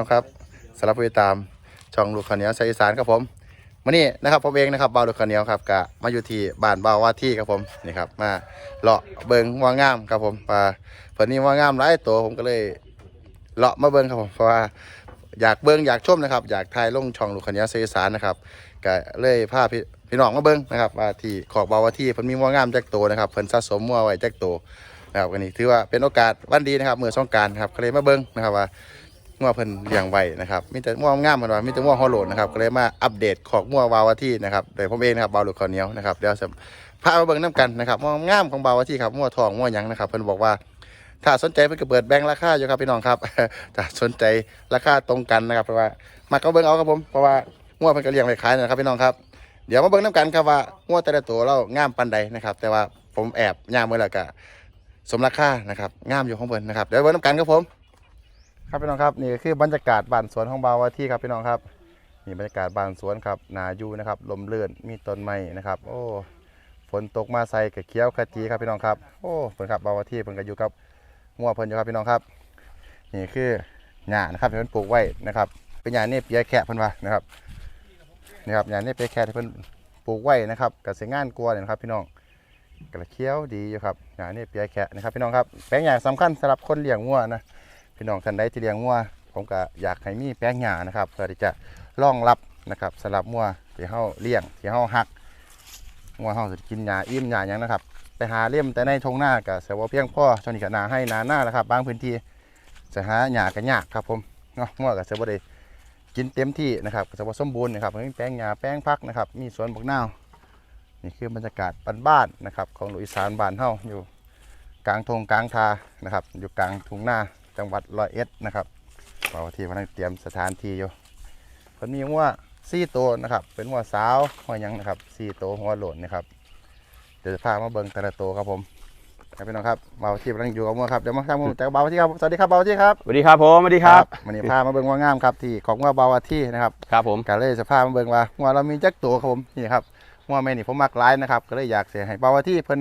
สดีครับแม่น้องครับสำหรับผู้ติดตามช่องลูกข้าวเหนียวชาวอีสานครับผมวันนี้นะครับผมเองนะครับบ่าวลูกข้าวเหนียวครับกะมาอยู่ที่บ้านบ่าวว่าที่ครับผมนี่ครับมาเลาะเบิงว่างามครับผมว่าเพิ่นนี่ว่างามหลายตัวผมก็เลยเลาะมาเบิงครับผมเพราะว่าอยากเบิงอยากชมนะครับ อยากถ่ายลงช่องลูกข้าวเหนียวชาวอีสานนะครับก็เลยพาพี่พี่น้องมาเบิงนะครับว่าที่ขอกบ่าวว่าที่เพิ่นมีว่างามจักตัวนะครับเพิ่นสะสมวัวไว้จักตัวนะครับวันนี้ถือว่าเป็นโอกาสวันดีนะครับเมื่อสงการครับก็เลยมาเบิงนะครับว่า งัวเพิ่นเลี้ยงไว้นะครับมีแต่งัวงามมันว่ามีแต่งัวฮอลโลดนะครับก็เลยมาอัปเดตของงัววาวาที่นะครับโดยผมเองนะครับบาวลูกข้าวเหนียวนะครับเดี๋ยวจะพามาเบิ่งน้ำกันนะครับงัวงามของบาวาที่ครับงัวทองงัวหยังนะครับเพิ่นบอกว่าถ้าสนใจเพิ่นก็เปิดแบ่งราคาอยู่ครับพี่น้องครับ ถ้าสนใจราคาตรงกันนะครับเพราะว่ามาก็เบิ่งเอาครับผมเพราะว่างัวเพิ่นก็เลี้ยงไว้ขายนะครับพี่น้องครับเดี๋ยวมาเบิ่งน้ำกันครับว่างัวแต่ละตัวเรางามปานใดนะครับ แต่ว่าผมแอบย่างมือแล้วก็สมราคานะครับงามอยู่ของเพิ่นนะครับเดี๋ยวเบิ่งน้ำกันครับผม ครับพี่น้องครับนี่คือบรรยากาศบ้านสวนของบาวาที่ครับพี่น้องครับนี่บรรยากาศบ้านสวนครับนาอยู่นะครับลมเลื่อนมีต้นไม้นะครับ โอ้ฝนตกมาใส่กับเขียวขจีครับพี่น้องครับโอ้เพิ่นครับบาวาที่เพิ่นก็อยู่กับงัวเพิ่นอยู่ครับพี่น้องครับ นี่คือหญ้านะครับที่เพิ่นปลูกไว้นะครับ เป็นหญ้าเนี่ยเปียแคะเพิ่นว่านะครับนี่ครับหญ้าเนี่ยเปียแคะที่เพิ่นปลูกไว้นะครับกับเสียงานกลัวเนี่ยนะครับพี่น้องกระเขียวดีอยู่ครับหญ้าเนี่ยเปียแคะนะครับพี่น้องครับแปลงหญ้าสำคัญสำหรับคนเลี้ยงงัวนะ พี่น้องท่านใดที่เลี้ยงงัวผมก็อยากให้มีแป้งหญ้านะครับเพื่อที่จะรองรับนะครับสำหรับงัวที่เฮาเลี้ยงที่เฮาหักงัวเฮาจะกินหญ้าอิ่มหญ้าหยังนะครับไปหาเลี่ยมแต่ในทงหน้าก็เสวเพียงพ่อช่วนี้ก็นาให้นาหน้าแล้วครับบางพื้นที่จะหาหญ้าก็ยากครับผมเนาะงัวก็จะบ่ได้กินเต็มที่นะครับก็จะบ่สมบูรณ์นะครับมีแป้งหญ้าแป้งพักนะครับมีสวนบักนาวนี่คือบรรยากาศบ้านๆนะครับของหลุยสานบ้านเฮาอยู่กลางทงกลางทานะครับอยู่กลางทุ่งนา จังหวัดร้อยเอ็ดนะครับเราที่กำลังเตรียมสถานที่อยู่เพิ่นมีว่าสี่ตัวนะครับ เป็นว่าสาวว่าหยังนะครับสี่ตัวหัวโหลนนะครับเดี๋ยวจะพามาเบิ่งแต่ละตัวครับผมครับพี่น้องครับเบาที่กำลังอยู่กับมัวครับเดี๋ยวมาทำมือแต่เบาที่ครับสวัสดีครับเบาที่ครับสวัสดีครับผมสวัสดีครับวันนี้พามาเบิ่งว่างามครับที่ของว่าเบาที่นะครับครับผมก็เลยจะพามาเบิ่งว่าว่าเรามีจักตัวครับผมนี่ครับว่าแม่นี่ผมมักหลายนะครับก็เลยอยากเสียให้เบาที่เพิ่น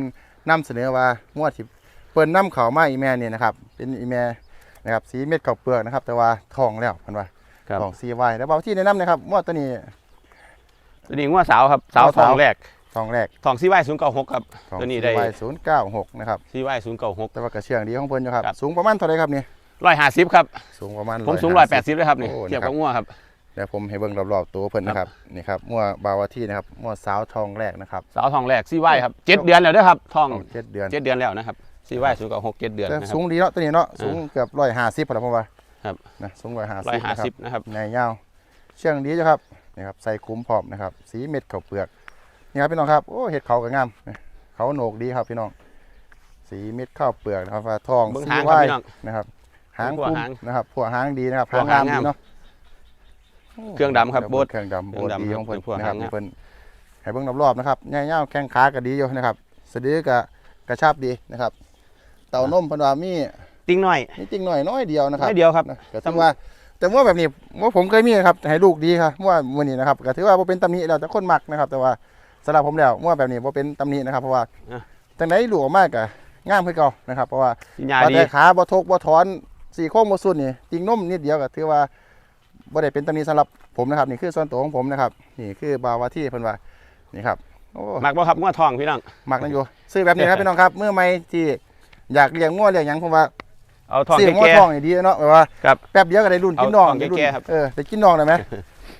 นำเสนอว่างัวที่เพิ่นนำเขามาอีแม่นี่นะครับเป็นอีแม่ นะครับสีเม็ดข้าวเปลือกนะครับ แต่ว่าทองแล้วเพิ่นว่าครับทองซีไว้แล้วเบาที่แนะนำนะครับว่าตัวนี้ตัวนี้ว่าสาวครับสาวสาวทองแรกทองแรกทองซีไวศูนย์เก้าหกครับทองตัวนี้ซีได้ไว้ศูนย์เก้าหกนะครับซีไวศูนย์เก้าหกแต่ว่ากระเชื่องดีของเพิ่นอยู่ครับครับสูงประมาณเท่าไหรครับนี่ร้อยห้าสิบครับสูงประมาณผมสูงร้อยแปดสิบเลยครับนี่โอ้เทียบนะครักับงัวครับเดี๋ยวผมให้เบิ่งรอบๆตัวเพิ่นนะครับนี่ครับมั่วบาวาที่นะครับมั่วสาวทองแรกนะครับสาวทองแรกซีไวครับเจ็ดเดือนแล้วเด้อครับทองเจ็ดเดือนเจ็ดเดือนแล้วนะครับ ซีไวศูนย์เก้าหกเจ็ดเดือนแต่นะครัสูบงดีเนาะตัวนี้เนาะสูงเกือบร้อยห้าสิบพอแล้วผมว่าครับนะสูงร้อยห้าร้อสิยบห้านะครับสิบนะครับ ในยาวเชื่องดีจ้ะครับนี่ครับใส่คุ้มพร้อมนะครับ สีเม็ดข้าวเปลือกนี่ครับพี่น้องครับโอ้เห็ดเขาก็งามนี่เขาโหนกดีครับพี่น้อง สีเม็ดข้าวเปลือกนะครับว่าทองเบื้องสีหางคไว้รับพี่น้องนะครับหางพวกคุ้มหางนะครับพวกหางดีนะครับพวกหางงามหางงาม ดีเนาะ เครื่องดำครับโบ๊ทเครื่องดำโบดเครื่องดำดีของเพิ่นพวกนะครับหางงามนี่เพิ่นให้เบิ่งรอบๆนะครับเงี้ยวๆแข้งขาก็ดีอยู่นะครับสะดือก็กระชับดีนะครับ เต่านมเพิ่นว่ามีติ้งน้อยนี่จริงหน่อยน้อยเดียวนะครับน้อยเดียวครับ นะก็ถือว่า แต่ว่าแบบนี้ว่าผมเคยมีนะครับให้ลูกดีครับว่ามื้อนี้นะครับก็ถือว่าบ่เป็นตำหนิแล้วแต่คนมักนะครับ แต่ว่าสำหรับผมแล้วว่าแบบนี้บ่เป็นตำหนินะครับ เพราะว่าอะ จังไดลูกออกมาก็งามคือเก่านะครับ เพราะว่ากินยาว่าดี แต่ขาบ่ทกบ่ถอนสี่โค้งบ่สุดนี่จริงนมนิดเดียวก็ถือว่าบ่ได้เป็นตำหนิสำหรับผมนะครับ นี่คือส่วนตัวของผมนะครับนี่คือบาวาที่เพิ่นว่านี่ครับโอ้ มักบ่ครับงัวทองพี่น้องมักนั่นอยู่ ซื้อแบบนี้ครับ พี่น้องครับ เมื่อไม่ที่ อยากเลี้ยงงัวเลี้ยงหยังผมว่าเอาทองซื้องัวแก่ทองนี่ดีเนาะแบบว่าครับแป๊บเดียวก็ได้รุ่นเอากินน้องทองได้รุ่นแก่ๆครับ เออได้กินน้องได้ไหม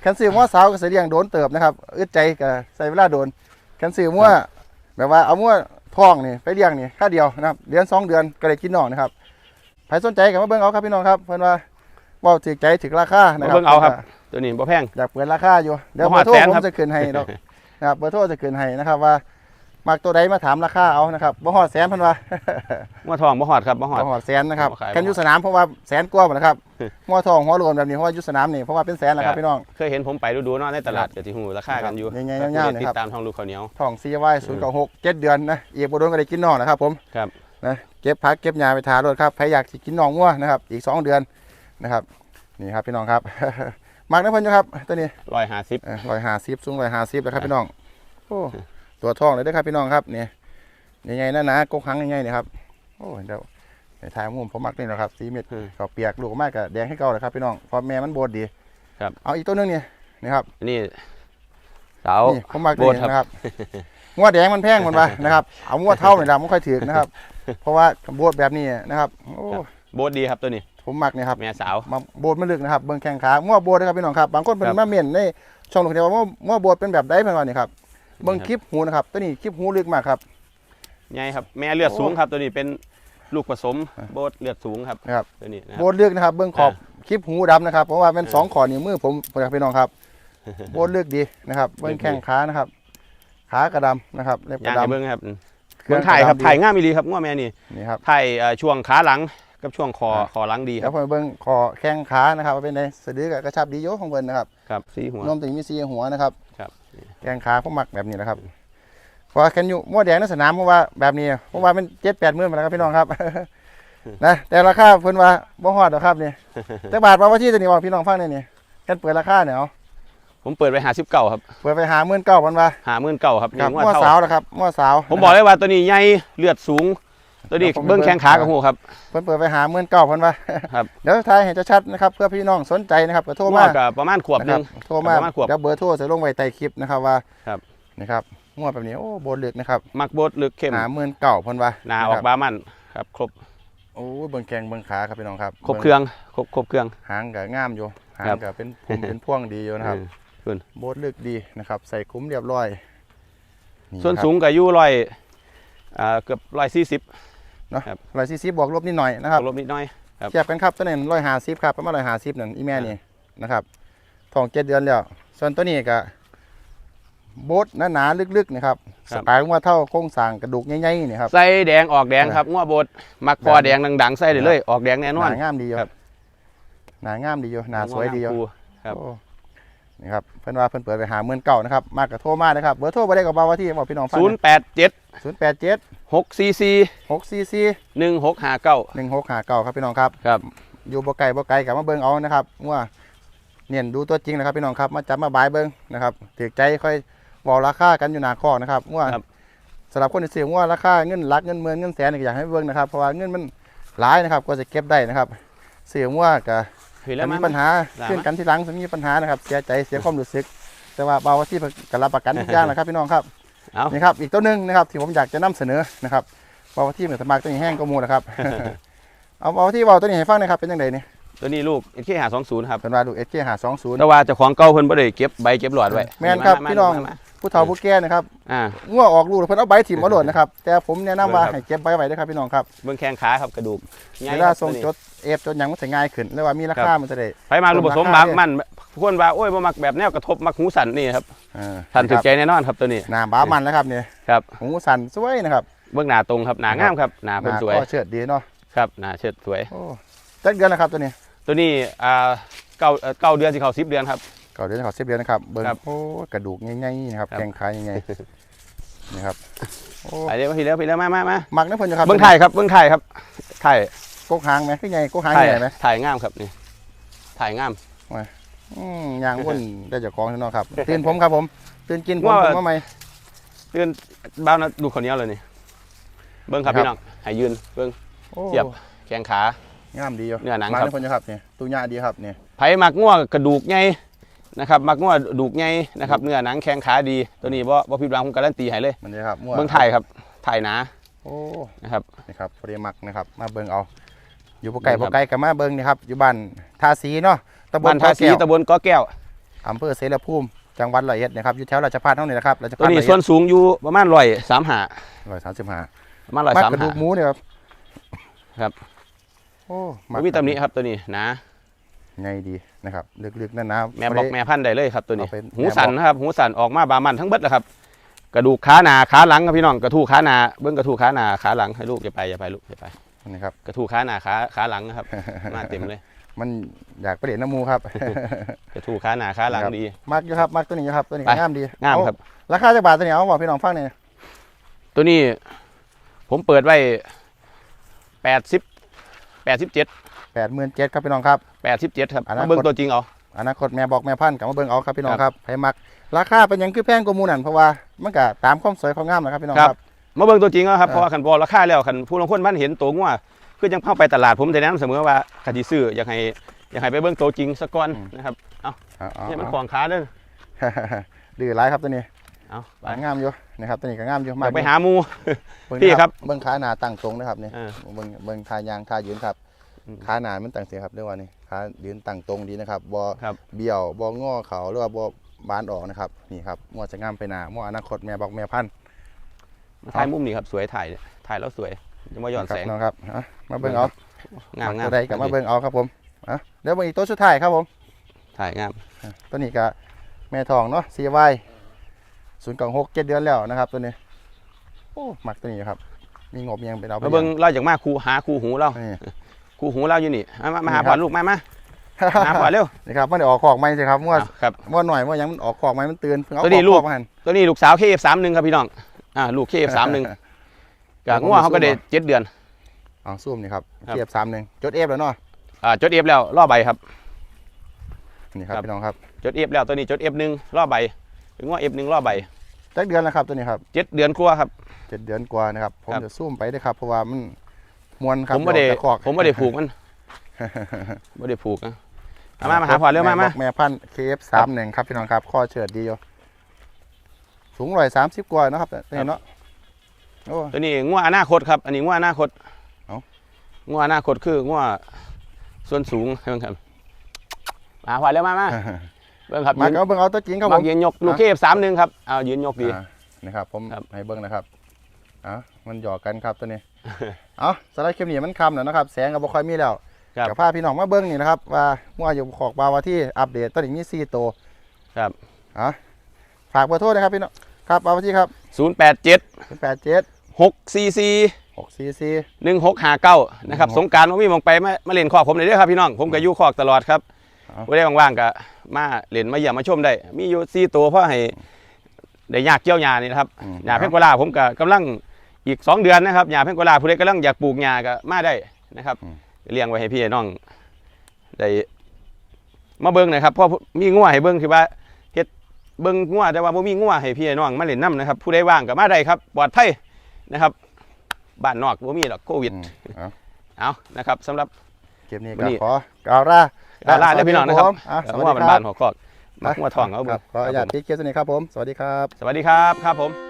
คันซื้องัวสาวก็สิเลี้ยงโดนเติบนะครับอึดใจก็ใส่เวลาโดนคันซื้องัวแบบว่าเอางัวทองนี่ไปเลี้ยงนี่ค่าเดียวนะครับเดือนสองเดือนก็ได้กินน้องนะครับใครสนใจก็มาเบิ่งเอาครับพี่น้องครับเพิ่นว่าเว้าถึกใจถึกราคานะมาครับ เบิ่งเอาครับ ตัวนี้บ่แพง อยากเปิดราคาอยู่ เดี๋ยวบ่เบฮออดร์โทรแสนผมครับ จะขึ้นให้ดอก นะครับเบอร์โทรจะขึ้นให้นะครับว่า มักตัวใดมาถามราคาเอานะครับบ่ฮอดแสนเพันว่างัวทองบ่หอดครับบ่หอดบ่ฮอดแสนนะครับบ่ขายบ่กันอยุสนามเพราะว่าแสนกว่าหมดนะครับหัวทองหัวโลนแบบนี้เพราะว่าอยุสนามนี่เพราะว่าเป็นแสนแล้วครับพี่น้อง เคยเห็นผมไปดูๆเนาะในตลาดก็สิฮู้ราคากันอยู่ใหญ่ๆยาวๆนะครับ ติดตามทองลูกข้าวเหนียว ทองซีไว้ศูนย์เก้าหกเจ็ดเดือนนะอีกบ่โดนก็ได้กินน้องนะครับผมครับ นะเก็บพักเก็บยาไปทารถครับใครอยากสิกินน้องงัวนะครับอีกสองเดือนนะครับนี่ครับพี่น้องครับ มักนะเพิ่นอยู่ครับตัวนี้ ร้อยห้าสิบ ร้อยห้าสิบสูงร้อยห้าสิบแล้วครับพี่น้อง โอ้ ตัวทองเลยเด้อครับพี่น้องครับนี่ใหญ่ๆนะนะกกหังใหญ่ๆนี่ครับโอ้เดี๋ยวในทายมุมผมมักนี่แหละครับสีเม็ดอืมเขาเปียกลูกมากกับแดงให้เก่าเลยครับพี่น้องเพอแม่มันโบดดีครับ เอาอีกตัวหนึงนี่นี่ครับอันนี่สาวนี่ผมมักโบนี่ดครับนะครับงวดแดงมันแพงมันวะนะครับเอางวดเท่านี่ละไม่ค่อยถือนะครับ เพราะว่าโบดแบบนี้นะครับโอ้โบดดีครับตัวนี้ ผมมักนี่ครับแม่สาวมาโบดไม่ลึกนะครับเบิ่งแข้งขาง้อโบดนะครับพี่น้องครับบางคนเป็ครันบมาเมียนในช่องลงเดียวว่าง้อโบดเป็นแบบใดเป็นวันนี้ครับ เบิ่งครับคลิปหูนะครับตัวนี้คลิปหูลึกมากครับใหญ่ครับแม่เลือดโอ้สูงครับ ตัวนี้เป็นลูกผสมอะโบดเลือดสูงครับนะครับตัวนี้นะคโบรับดลึกนะครับ เบิ่งขอบคลิปหูดำนะครับเพราะว่าเป็นเออสองขอนิ้วมือผมผมอยากพี่น้องครับโบดลึกดีนะครับ เบิ่งแข้งขานะครับ ขากระดำนะครับเล็บกย่าระงให้ดำเบิ้งครับเครื่เบิ้องงถ่ายครับกระดำดีถ่ายง่ามอีหลีครับง้อแม่นี่นี่ครับถ่ายเอ่อช่วงขาหลังกับช่วงคออะคอหลังดีคแล้รัวบผมเบิ่งคอแข้งขานะครับว่าเป็นไงสะดือกับกระชับดีโยของเบิ่นนะครับครับสีหัวรวมถึงมีสีหัวนะครับครับ แข้งขาผมมักแบบนี้นะครับเพราะว่าแคนอยู่มั่วแดงในสนามเพราะว่าแบบนี้เพราะว่าเป็นเจ็ดแปดหมื่นมาแล้วครับพี่น้องครับ นะแต่ราคาเพิ่นว่าบ่ฮอดหรอกครับนี่แต่บาทว่าว่าที่ตัวนี้ว่าพี่น้องฟังได้นี่กันเปิดราคาเนี่ยเอาผมเปิดไปหาสิบเก้าครับเปิดไปหาหมื่นเก้าพันว่าหาหมื่นเก้าครับครับนี่มั่วเท่าสาวนะครับมั่วสาว ผมบอกเลยว่าตัวนี้ใหญ่เลือดสูง ตัวนี้ครับผมเบิ้งแข้งขากับหูครับเพิ่นเปิดไปหาหมื่นเก้าพันว่าครับเดี๋ยวทายให้ชัดๆนะครับเพื่อพี่น้องสนใจนะครับก็โทรหัมาวกับประมาณขวบหนะคนึรับงโทรมาประมาณขวบเดี๋ยวเบอร์โทรจะลงไว้ใต้คลิปนะครับว่าครับนี่ครับมั่วแบบนี้โอ้โบนลึกนะครับมักโบดลึกเข้มหาหมื่นเก้าพันว่าหนาออกบามันครับครบโอ้ยเบิ่งแกงเบิ่งขาครับพี่น้องครับครบเครื่องครบครบเครื่องหางก็งามอยู่หางครับก็เป็นผมเป็นพ่วงดีอยู่นะครับเออโบดลึกดีนะครับ ใส่คุ้มเรียบร้อย ส่วนสูงกับยู่ร้อยอ่าเกือบร้อยสี่สิบ ร้อยสี่สิบบอกลบนิดหน่อยนะครับลบนิดหน้อยครับเทียบกันครับตัวนี้ร้อยห้าสิบครับประมาณร้อยห้าสิบนั่นอีแม่นี่นะครับท้องเจ็ดเดือนแล้วส่วนตัวนี้ก็โบดหนาๆลึกๆนะครับสไตล์ว่าเท่าโครงสร้างกระดูกใหญ่ๆนี่ครับใส่แดงออกแดงครับง้อโบดมักพอแดงดังๆใส่ได้เลยออกแดงแน่นหอนนางามดีอยู่ครับหนางามดีอยู่หนาสวยดีอยู่ครูครับโอ้นี่ครับเพิ่นว่าเพิ่นเปิดไปหาเมื่นเก่านะครับมากกับโทรมานะครับเบอร์โทรไปได้กับเบาว่าที่บอกพี่น้องฟังศูนย์แปดเจ็ดศูนย์แปดเจ็ด หกซีซีหกสี่สี่หนึ่งหกห้าเก้าหนึ่งหกหาเก่าครับพี่น้องครับครับ อยู่บ่ไกลบ่ไกลกับมาเบิ่งเอานะครับว่าเนียนดูตัวจริงนะครับพี่น้องครับมาจับมาบายเบิ่งนะครับถือใจค่อยบอกราคากันอยู่หน้าคอกนะครับว่าครับ สำหรับคนที่ซื้อว่าราคาเงินหลักเงินหมื่นเงินแสนนี่อยากให้เบิ่งนะครับเพราะว่าเงินมันหลายนะครับก็จะเก็บได้นะครับซื้อว่าก็เห็นแล้ถ้าวมีมาปัญหาได้ขึ้นกันที่หลังจะมีปัญหานะครับ เสียใจเสียความรู้สึก แต่ว่าเบาที่กรับประกันทุกอย่างนะครับ พี่น้องครับ เอานี่ครับอีกตัวหนึ่งนะครับที่ผมอยากจะนำเสนอนะครับเบาที่เหมือนสมัครตัวนี้แห้งก็มูนะครับ เอาเบาที่เบาตัวนี้ให้ฟังหนะครับเป็นยังไงนี่ตัวนี้ลูกเอเคหาสองศูนย์ครับเป็นว่าดูเอเจหาสองศูนย์แต่ว่าเจ้าของเก่าเพิ่นบ่ได้เก็บใบเก็บหลอดไว้แม่นครับาาพี่น้องมามา ผู้เฒ่าผู้แก่นะครับอ่างัวออกลูกแล้วเพิ่นเอาใบถิ่มมาโหลดนะครับ แต่ผมแนะนำว่าครับให้เก็บใบไว้ด้วยครับพี่น้องครับเบื้องแข้งขาครับกระดูกใหญ่เวคลารับส่งตัวนี้จดเอฟจดหยังมันจะง่ายขึ้นแล้วว่ามีราคามันจะได้ไปมาลูกผสมราบาคางมันคนว่าโอ้ยบ่มักแบบแนวกระทบมักหูสั่นนี่ครับเออท่านถึคกรับใจแน่นอนครับตัวนี้หน้าบ้ามันนะครับเนี่ยครับหูสั่นสวยนะครับเบื้องหน้าตรงครับหน้างามครับหน้าหเพิ่นน้าสวยก็เชิดดีเนาะครับหน้าเชิดสวยโอ้จักเดือนแล้วครับตัวนี้ ตัวนี้อ่าเก้าเอ่อเก้าเดือนสิเข้าสิบเดือนครับเก่าเดือนเขาสิบเดือนนะครับ เบิ้งครับโอ้กระดูกง่ายๆนะครับครับแกงขาง่ายๆนี่ครับโอ้ไปเร็วพี่เร็วพี่เร็วมามามามักนะเพิ่นจะครับเบื้องไทยครับเบื้องไทยครับไทยกกหางไหมคือไงกกหางไทยใหญ่ไหมไทยงามครับนี่ไทยงาม อืมยางวนได้เจากของเนาะครับตื่นผมครับผมตื่นกินผมว่า ผมว่าไหมเดือนบ้าวนะดูคนนี้เลยนี่เบื้องครับครับ พี่น้องให้ยืนเบื้องโอ้เทียบแข้งขา งามดีอยู่เนื้อหนังมักครับ นะเพิ่นจะครับเนี่ยตุญ่าดีครับเนี่ยไผมักง่วกระดูกใหญ่ นะครับมักง่วดูกใหญ่นะครับเนื้อหนังแข้งขาดีตัวนี้บ่บ่ผิดหวังผมการันตีให้เลยมันจะครับมั่วเบื้องไทยครับไทยหนาโอ้นะครับนี่ครับพอดีมักนะครับ มาเบิ่งเอา อยู่บ่ไกลนี่ครับ่บไกลกับมาเบิ่งนี่ครับอยู่บ้านทาสีเนาะตำบบ้าลนทาสีเกาแก้วตำบลกอแก้วอำเภอเสรภูมิจังหวัดร้อยเอ็ดนะครับอยู่แถวราชพัฒน์เท่านี้นะครับราชตัพัวฒน์นี้ร้อยส่เอ็วนดสูงอยู่ประมาณร้อยสามหาร้อยสามสิบห้าประมาณร้อยมักสามกระดูหากหมูเนี่ยครับครับโอ้บ่มีตำหนิครับตัวนี้หนา ไงดีนะครับลึกๆนั่นนะแม่บอกแม่พันธุ์ได้เลยครับตัวนี้เอาเป็นหูสันนะครับหูสันออกมาบามันทั้งเบิดแล้วครับ กระดูกขาหน้าขาหลังครับพี่น้องกระทู้ขาหน้าเบิ้งกระทู้ขาหน้าขาหลังให้ลูกอย่าไปอย่าไปลูกอย่าไปนี่ครับกระทู้ขาหน้าขาขาหลังนะครับมาเต็มเลย มันอยากไปเล่นน้ำหมูครับกระทู้ขาหน้าขาหลังครับดีมักอยู่ครับมักตัวนี้อยู่ครับตัวนี้ไปงามดีงามเอครับราคาจะบาทตัวนี้เอาบอกพี่น้องฟังหน่อยตัวนี้ผมเปิดไว้แปดสิบแปดสิบเจ็ด แปดหมื่นเจ็ดครับพี่น้องครับ แปดสิบเจ็ดครับอนาคตมาเบิ้งตัวจริงเอา อนาคตแม่บอกแม่พันธุ์กลับมาเบิ่งเอาครับพี่น้องครับให้มัก ราคาเป็นหยังคือแพงกว่าหมูนั่นเพราะว่ามันก็ตามความสวยความงามนะครับพี่น้องครับมาเบิ้งตัวจริงเอาครับเออเพราะว่าขันบอลราคาแล้วขันผู้ลงคนบ้านเห็นตัวงัวคือยังเข้าไปตลาดผมจะแนะนำเสมอว่าคดีซื้ออยากให้อยากให้ไปเบิ่งตัวจริงสักก่อนนะครับเอาเอานี่มันเอาของขาเด้อดื้อร้ายครับตัวนี้เอาไปงามอยู่นะครับตัวนี้ก็งามอยู่อยากไปหาหมูเบิ่งพี่ครับเบิ้งขาหนาตั้งตรงนะครับนี่เออ เบิ้งเบิ้งทายางทายืนครับอืม ขาหนามันตั้งเสียครับเรียกว่านี่ขายืนตั้งตรงดีนะครับบ่ครับเบี้ยวบ่งอเขาหรือว่าบ่บานออกนะครับนี่ครับมั่วจะงามไปหนามั่วอนาคตแม่บอกแม่พันธุ์มาถ่ายมุมนี้ครับสวยถ่ายถ่ายแล้วสวยจะมาย้อนแสงครับน้องครับอะมาเบิ้งเอางามงามตัวใดกับมาเบิ้งเอาครับผมอะเดี๋ยวเบิ้งอีกตัวสุดท้ายครับผม ถ่ายงามอะตัวนี้ก็แม่ทองเนาะซีวายศูนย์กล่องหกเจ็ดเดือนแล้วนะครับ ตัวนี้โอ้มักตัวนี้ครับ มีงบยังเป็นเอาไปมาเบิ่งเราอยากมาคูหาคูหูเรานี่ คูหูเราอยู่นี่เอามามาหานี่พ่ครัอบลูกมามาหาพ่อเร็วนี่ครับมันได้ออกขอกไหมสิครับมั่วเอาครับ มั่วหน่อยมั่วยังมันออกขอกไหมมันเตือนเพิ่งเอาตัวนี้ขอกลูกมาหั่นตัวนี้ลูกสาวเคเอฟสามหนึ่งครับพี่น้องอ่าลูกเคเอฟสามหนึ่งกะงัวเขาก็ได้เจ็ดเดือน เอาซูมนี่ครับครับ เทียบสามหนึ่งจดเอฟแล้วเนาะอ่าจดเอฟแล้วล่อใบครับ นี่ครับครับ พี่น้องครับจดเอฟแล้วตัวนี้จดเอฟหนึ่งล่อใบเป็นงัวเอฟหนึ่งล่อใบจักเดือนแล้วครับตัวนี้ครับเจ็ดเดือนกว่าครับ เจ็ดเดือนกว่านะครับผมครับ จะซูมไปด้วยครับเพราะว่ามัน มวนครับผมไม่ได้ออกจากคอก ผมไม่ได้ผูกมันไม่ได้ผูกนะเอามามาหาพ่อเร็วมามาแม่พันเคฟสามหนึ่งครับพี่น้องครับข้อเฉิดดีอยู่สูงร้อยสามสิบกว่าเนาะครับตัวนี้เนาะโอ้ ตัวนี้งัวอนาคตครับ อันนี้งัวอนาคตเอ้า งัวอนาคตคืองัวส่วนสูงเบิ่งครับมาพ่อเร็วมามาเบิ่งครับมายืนเอาเบิ่งเอาตัวจริงครับผมามยืนยกลูกเคเอฟสามหนึ่งครับเอายืนยกดี อ่านะครับผมครับ ให้เบิ่งนะครับอะมันหยอกกันครับตัวนี้ เอาสไลด์คลิปนี้มันคำแล้วนะครับ แสงก็บ่ค่อยมีแล้วครับ กับพาพี่น้องมาเบิ่งนี่นะครับ ว่ามั่วอยู่ขอกบาวาที่อัปเดตตอนนี้มีสี่ตัวครับอะฝากเบอร์โทรนะครับพี่น้องครับบาวาที่ครับศูนย์แปดเจ็ดแปดเจ็ดหกซีซีหกสี่สี่ หนึ่งหกห้าเก้านะครับ16สงกรารว่ามีมองไปมามาเล่นคอกผมเลยเด้อครับพี่น้องผมก็อยู่คอกตลอดครับเอาไม่ได้ว่างๆก็มาเล่นมาเยี่ยมมาชมได้ มีอยู่สี่ตัวเพราะให้ได้ยากเกี่ยวหญ้านี่นะครับอืมหญ้าเพ่งกวาลาผมก็กำลัง อีกสองเดือนนะครับหญ้าเพ่งกวาลาผู้ใดกำลังอยากปลูกหญ้าก็มาได้นะครับเลี้ยงไว้ให้พี่ให้น้องได้มาเบิ่งหนะครับเพราะมีงัวให้เบิ่งคือว่าเฮ็ดเบิ่งงัวแต่ว่าบ่มีงัวให้พี่ให้น้องมาเล่นน้ำนะครับ ผู้ใดว่างก็มาได้ครับปลอดภัยนะครับบ้านนอกบ่มีหรอกโควิดอืมเอาเอานะครับสำหรับเกมนี้วันก็นี้ขอกล่าวลาลาลาเด้อพี่น้องนะครับอะสแต่วัสว่าดีมันคบ้ารันบหัวคอกมักหัวทองเอาคเบิ่รังบขออนุญาตที่เกียรตินี้ครับผม สวัสดีครับ สวัสดีครับครับผม